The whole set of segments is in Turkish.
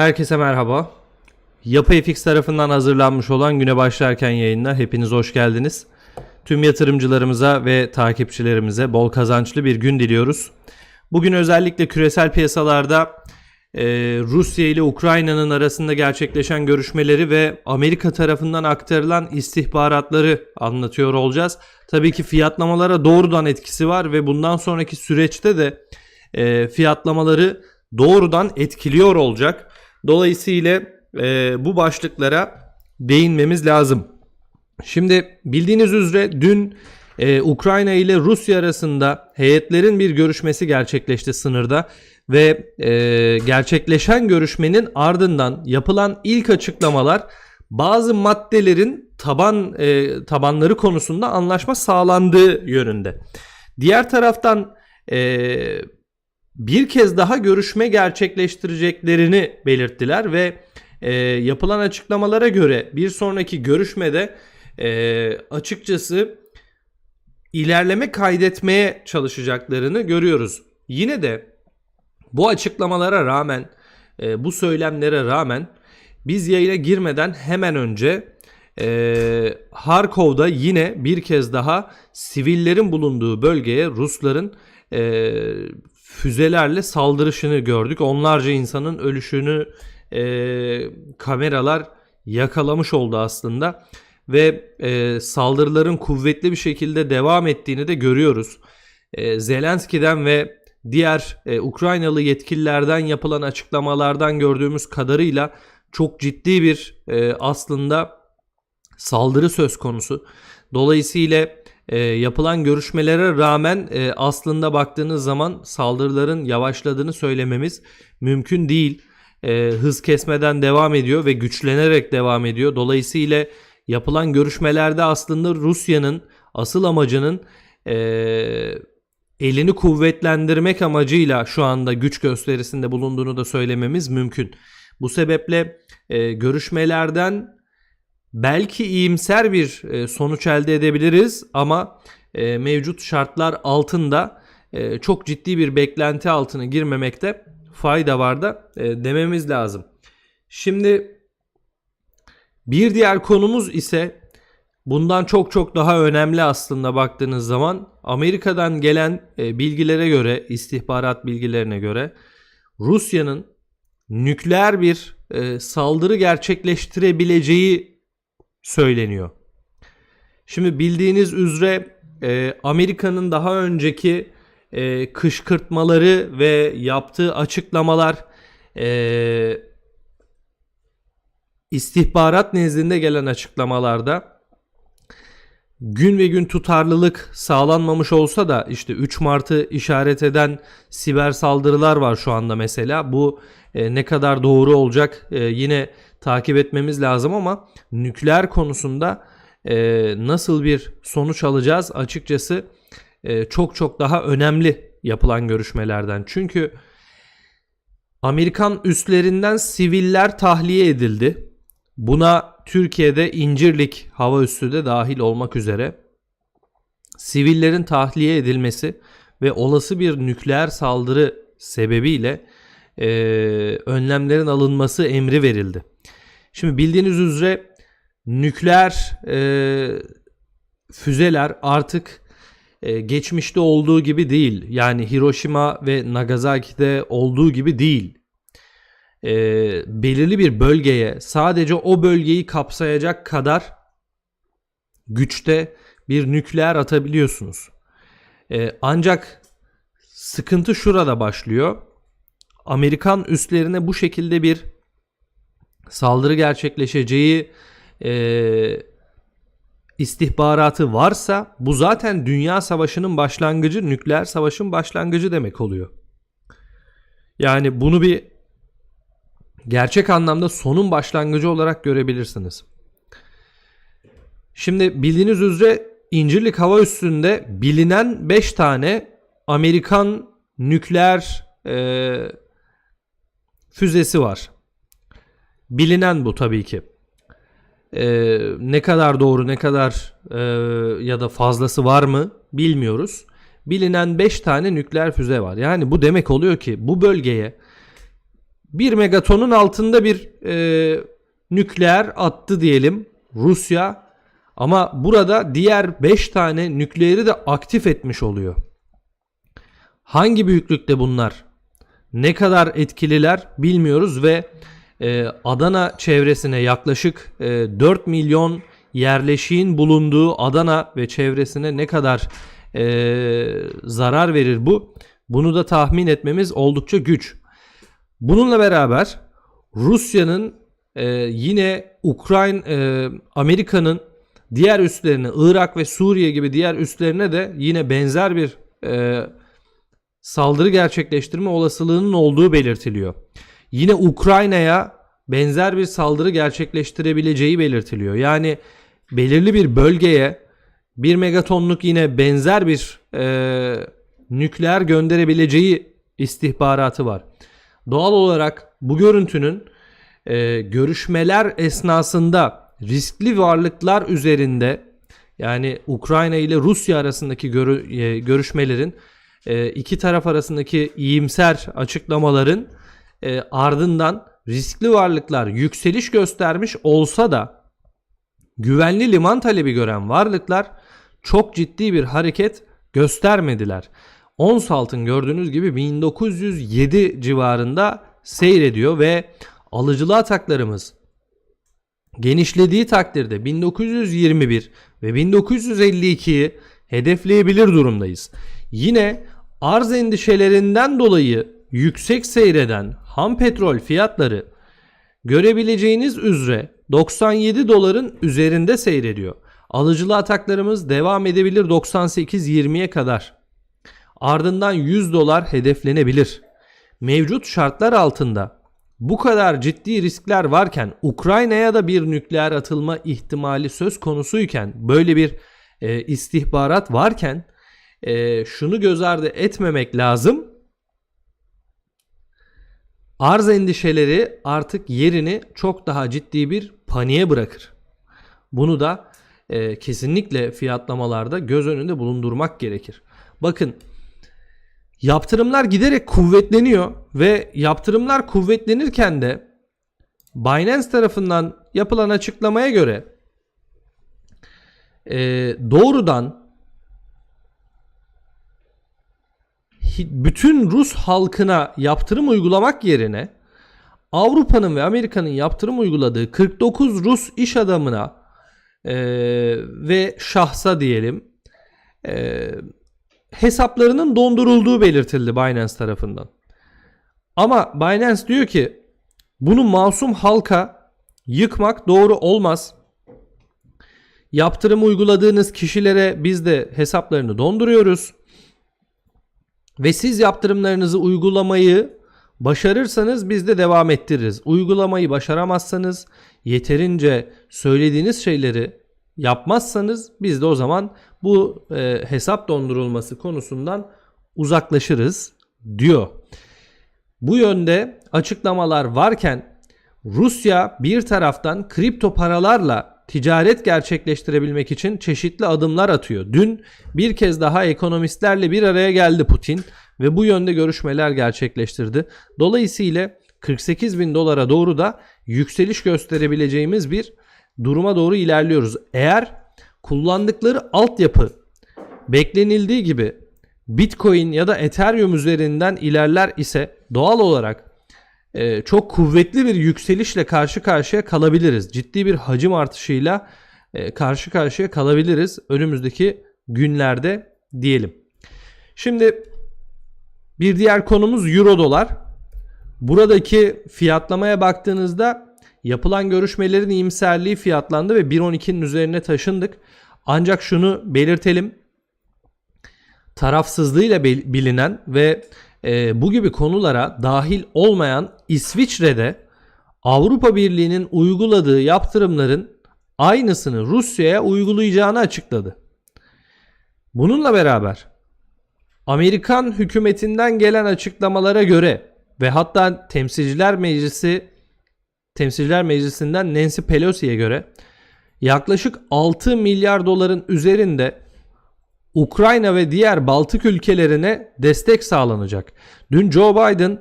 Herkese merhaba. Yapı FX tarafından hazırlanmış olan güne başlarken yayına hepiniz hoş geldiniz. Tüm yatırımcılarımıza ve takipçilerimize bol kazançlı bir gün diliyoruz. Bugün özellikle küresel piyasalarda e, Rusya ile Ukrayna'nın arasında gerçekleşen görüşmeleri ve Amerika tarafından aktarılan istihbaratları anlatıyor olacağız. Tabii ki fiyatlamalara doğrudan etkisi var ve bundan sonraki süreçte de e, fiyatlamaları doğrudan etkiliyor olacak. Dolayısıyla e, bu başlıklara değinmemiz lazım. Şimdi bildiğiniz üzere dün e, Ukrayna ile Rusya arasında heyetlerin bir görüşmesi gerçekleşti sınırda ve e, gerçekleşen görüşmenin ardından yapılan ilk açıklamalar bazı maddelerin taban e, tabanları konusunda anlaşma sağlandığı yönünde. Diğer taraftan e, bir kez daha görüşme gerçekleştireceklerini belirttiler ve e, yapılan açıklamalara göre bir sonraki görüşmede e, açıkçası ilerleme kaydetmeye çalışacaklarını görüyoruz. Yine de bu açıklamalara rağmen e, bu söylemlere rağmen biz yayına girmeden hemen önce e, Harkov'da yine bir kez daha sivillerin bulunduğu bölgeye Rusların e, füzelerle saldırışını gördük. Onlarca insanın ölüşünü e, kameralar yakalamış oldu aslında ve e, saldırıların kuvvetli bir şekilde devam ettiğini de görüyoruz. E, Zelenski'den ve diğer e, Ukraynalı yetkililerden yapılan açıklamalardan gördüğümüz kadarıyla çok ciddi bir e, aslında saldırı söz konusu. Dolayısıyla e, yapılan görüşmelere rağmen e, aslında baktığınız zaman saldırıların yavaşladığını söylememiz mümkün değil. E, hız kesmeden devam ediyor ve güçlenerek devam ediyor. Dolayısıyla yapılan görüşmelerde aslında Rusya'nın asıl amacının e, elini kuvvetlendirmek amacıyla şu anda güç gösterisinde bulunduğunu da söylememiz mümkün. Bu sebeple e, görüşmelerden belki iyimser bir e, sonuç elde edebiliriz ama e, mevcut şartlar altında e, çok ciddi bir beklenti altına girmemekte fayda var da dememiz lazım. Şimdi bir diğer konumuz ise bundan çok çok daha önemli aslında baktığınız zaman Amerika'dan gelen bilgilere göre istihbarat bilgilerine göre Rusya'nın nükleer bir saldırı gerçekleştirebileceği söyleniyor. Şimdi bildiğiniz üzere e, Amerika'nın daha önceki e, kışkırtmaları ve yaptığı açıklamalar e, istihbarat nezdinde gelen açıklamalarda gün ve gün tutarlılık sağlanmamış olsa da işte 3 Mart'ı işaret eden siber saldırılar var şu anda mesela. Bu e, ne kadar doğru olacak e, yine takip etmemiz lazım ama nükleer konusunda e, nasıl bir sonuç alacağız açıkçası e, çok çok daha önemli yapılan görüşmelerden. Çünkü Amerikan üslerinden siviller tahliye edildi. Buna Türkiye'de İncirlik hava üssü de dahil olmak üzere sivillerin tahliye edilmesi ve olası bir nükleer saldırı sebebiyle e, önlemlerin alınması emri verildi. Şimdi bildiğiniz üzere nükleer e, füzeler artık e, geçmişte olduğu gibi değil. Yani Hiroşima ve Nagasaki'de olduğu gibi değil. E, belirli bir bölgeye sadece o bölgeyi kapsayacak kadar güçte bir nükleer atabiliyorsunuz. E, ancak sıkıntı şurada başlıyor. Amerikan üslerine bu şekilde bir saldırı gerçekleşeceği e, istihbaratı varsa bu zaten dünya savaşının başlangıcı, nükleer savaşın başlangıcı demek oluyor. Yani bunu bir gerçek anlamda sonun başlangıcı olarak görebilirsiniz. Şimdi bildiğiniz üzere İncirlik hava üssünde bilinen 5 tane Amerikan nükleer e, füzesi var. Bilinen bu tabii ki. Ee, ne kadar doğru ne kadar e, ya da fazlası var mı bilmiyoruz. Bilinen 5 tane nükleer füze var. Yani bu demek oluyor ki bu bölgeye 1 megatonun altında bir e, nükleer attı diyelim Rusya. Ama burada diğer 5 tane nükleeri de aktif etmiş oluyor. Hangi büyüklükte bunlar? Ne kadar etkililer bilmiyoruz ve e, Adana çevresine yaklaşık e, 4 milyon yerleşiğin bulunduğu Adana ve çevresine ne kadar e, zarar verir bu? Bunu da tahmin etmemiz oldukça güç. Bununla beraber Rusya'nın e, yine Ukrayna, e, Amerika'nın diğer üslerine, Irak ve Suriye gibi diğer üslerine de yine benzer bir e, saldırı gerçekleştirme olasılığının olduğu belirtiliyor. Yine Ukrayna'ya benzer bir saldırı gerçekleştirebileceği belirtiliyor. Yani belirli bir bölgeye bir megatonluk yine benzer bir e, nükleer gönderebileceği istihbaratı var. Doğal olarak bu görüntünün e, görüşmeler esnasında riskli varlıklar üzerinde yani Ukrayna ile Rusya arasındaki görü- e, görüşmelerin e, iki taraf arasındaki iyimser açıklamaların e, ardından riskli varlıklar yükseliş göstermiş olsa da güvenli liman talebi gören varlıklar çok ciddi bir hareket göstermediler. Ons altın gördüğünüz gibi 1907 civarında seyrediyor ve alıcılı ataklarımız genişlediği takdirde 1921 ve 1952'yi hedefleyebilir durumdayız. Yine arz endişelerinden dolayı yüksek seyreden ham petrol fiyatları görebileceğiniz üzere 97 doların üzerinde seyrediyor. Alıcılı ataklarımız devam edebilir 98-20'ye kadar. Ardından 100 dolar hedeflenebilir. Mevcut şartlar altında bu kadar ciddi riskler varken Ukrayna'ya da bir nükleer atılma ihtimali söz konusuyken böyle bir e, istihbarat varken e, şunu göz ardı etmemek lazım. Arz endişeleri artık yerini çok daha ciddi bir paniğe bırakır. Bunu da e, kesinlikle fiyatlamalarda göz önünde bulundurmak gerekir. Bakın yaptırımlar giderek kuvvetleniyor ve yaptırımlar kuvvetlenirken de Binance tarafından yapılan açıklamaya göre e, doğrudan bütün Rus halkına yaptırım uygulamak yerine Avrupa'nın ve Amerika'nın yaptırım uyguladığı 49 Rus iş adamına e, ve şahsa diyelim e, hesaplarının dondurulduğu belirtildi Binance tarafından. Ama Binance diyor ki bunu masum halka yıkmak doğru olmaz. Yaptırım uyguladığınız kişilere biz de hesaplarını donduruyoruz. Ve siz yaptırımlarınızı uygulamayı başarırsanız biz de devam ettiririz. Uygulamayı başaramazsanız yeterince söylediğiniz şeyleri yapmazsanız biz de o zaman bu e, hesap dondurulması konusundan uzaklaşırız diyor. Bu yönde açıklamalar varken Rusya bir taraftan kripto paralarla ticaret gerçekleştirebilmek için çeşitli adımlar atıyor. Dün bir kez daha ekonomistlerle bir araya geldi Putin ve bu yönde görüşmeler gerçekleştirdi. Dolayısıyla 48 bin dolara doğru da yükseliş gösterebileceğimiz bir duruma doğru ilerliyoruz. Eğer kullandıkları altyapı beklenildiği gibi Bitcoin ya da Ethereum üzerinden ilerler ise doğal olarak e, çok kuvvetli bir yükselişle karşı karşıya kalabiliriz. Ciddi bir hacim artışıyla e, karşı karşıya kalabiliriz önümüzdeki günlerde diyelim. Şimdi bir diğer konumuz euro dolar. Buradaki fiyatlamaya baktığınızda yapılan görüşmelerin iyimserliği fiyatlandı ve 1.12'nin üzerine taşındık. Ancak şunu belirtelim. Tarafsızlığıyla bil- bilinen ve e, bu gibi konulara dahil olmayan İsviçre'de Avrupa Birliği'nin uyguladığı yaptırımların aynısını Rusya'ya uygulayacağını açıkladı. Bununla beraber Amerikan hükümetinden gelen açıklamalara göre ve hatta Temsilciler Meclisi Temsilciler Meclisi'nden Nancy Pelosi'ye göre yaklaşık 6 milyar doların üzerinde Ukrayna ve diğer Baltık ülkelerine destek sağlanacak. Dün Joe Biden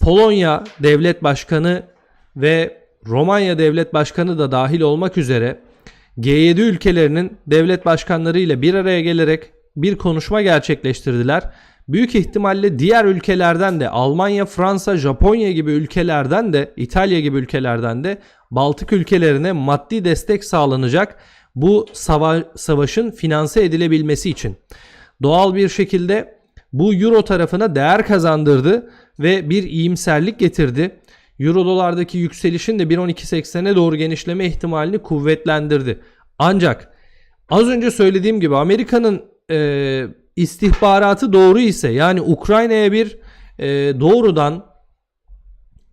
Polonya Devlet Başkanı ve Romanya Devlet Başkanı da dahil olmak üzere G7 ülkelerinin devlet başkanları ile bir araya gelerek bir konuşma gerçekleştirdiler. Büyük ihtimalle diğer ülkelerden de Almanya, Fransa, Japonya gibi ülkelerden de İtalya gibi ülkelerden de Baltık ülkelerine maddi destek sağlanacak bu sava- savaşın finanse edilebilmesi için. Doğal bir şekilde bu euro tarafına değer kazandırdı ve bir iyimserlik getirdi. Euro dolardaki yükselişin de 1.12.80'e doğru genişleme ihtimalini kuvvetlendirdi. Ancak az önce söylediğim gibi Amerika'nın e, istihbaratı doğru ise yani Ukrayna'ya bir e, doğrudan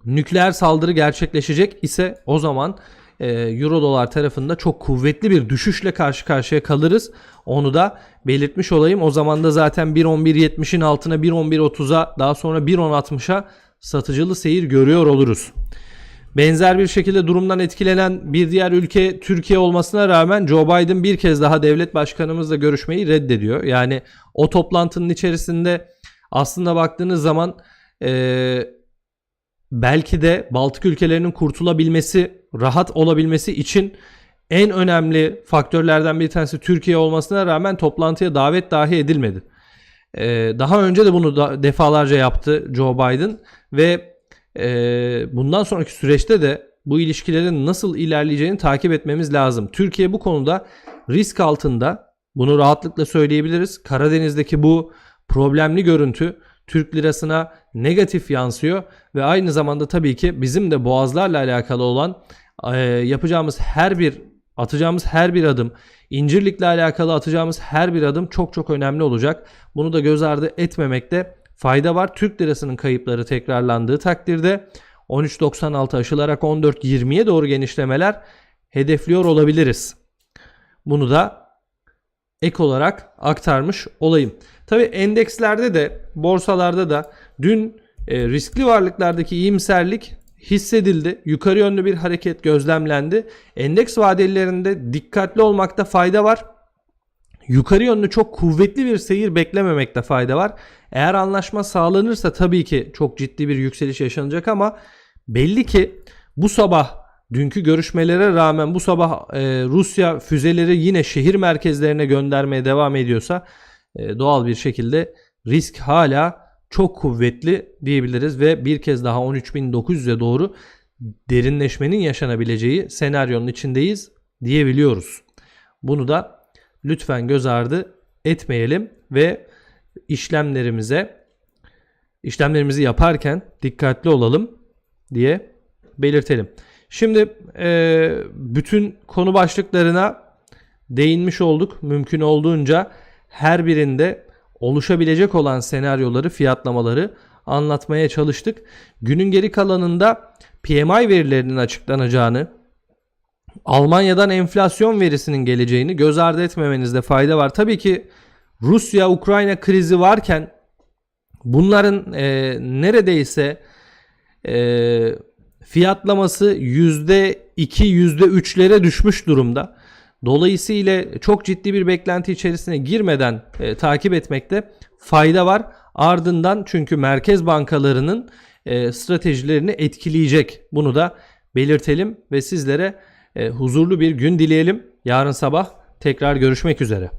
nükleer saldırı gerçekleşecek ise o zaman Euro dolar tarafında çok kuvvetli bir düşüşle karşı karşıya kalırız. Onu da belirtmiş olayım. O zaman da zaten 1.11.70'in altına 1.11.30'a daha sonra 1.10.60'a satıcılı seyir görüyor oluruz. Benzer bir şekilde durumdan etkilenen bir diğer ülke Türkiye olmasına rağmen Joe Biden bir kez daha devlet başkanımızla görüşmeyi reddediyor. Yani o toplantının içerisinde aslında baktığınız zaman eee belki de Baltık ülkelerinin kurtulabilmesi, rahat olabilmesi için en önemli faktörlerden bir tanesi Türkiye olmasına rağmen toplantıya davet dahi edilmedi. Ee, daha önce de bunu da defalarca yaptı Joe Biden ve e, bundan sonraki süreçte de bu ilişkilerin nasıl ilerleyeceğini takip etmemiz lazım. Türkiye bu konuda risk altında. Bunu rahatlıkla söyleyebiliriz. Karadeniz'deki bu problemli görüntü Türk lirasına negatif yansıyor ve aynı zamanda tabii ki bizim de boğazlarla alakalı olan e, yapacağımız her bir atacağımız her bir adım İncirlik'le alakalı atacağımız her bir adım çok çok önemli olacak. Bunu da göz ardı etmemekte fayda var. Türk lirasının kayıpları tekrarlandığı takdirde 13.96 aşılarak 14.20'ye doğru genişlemeler hedefliyor olabiliriz. Bunu da ek olarak aktarmış olayım. Tabi endekslerde de borsalarda da dün e, riskli varlıklardaki iyimserlik hissedildi. Yukarı yönlü bir hareket gözlemlendi. Endeks vadelilerinde dikkatli olmakta fayda var. Yukarı yönlü çok kuvvetli bir seyir beklememekte fayda var. Eğer anlaşma sağlanırsa tabii ki çok ciddi bir yükseliş yaşanacak ama belli ki bu sabah dünkü görüşmelere rağmen bu sabah e, Rusya füzeleri yine şehir merkezlerine göndermeye devam ediyorsa e, doğal bir şekilde risk hala çok kuvvetli diyebiliriz ve bir kez daha 13.900'e doğru derinleşmenin yaşanabileceği senaryonun içindeyiz diyebiliyoruz. Bunu da lütfen göz ardı etmeyelim ve işlemlerimize işlemlerimizi yaparken dikkatli olalım diye belirtelim. Şimdi e, bütün konu başlıklarına değinmiş olduk. Mümkün olduğunca her birinde oluşabilecek olan senaryoları, fiyatlamaları anlatmaya çalıştık. Günün geri kalanında PMI verilerinin açıklanacağını, Almanya'dan enflasyon verisinin geleceğini göz ardı etmemenizde fayda var. Tabii ki Rusya-Ukrayna krizi varken bunların e, neredeyse e, fiyatlaması %2, %3'lere düşmüş durumda. Dolayısıyla çok ciddi bir beklenti içerisine girmeden e, takip etmekte fayda var. Ardından çünkü merkez bankalarının e, stratejilerini etkileyecek. Bunu da belirtelim ve sizlere e, huzurlu bir gün dileyelim. Yarın sabah tekrar görüşmek üzere.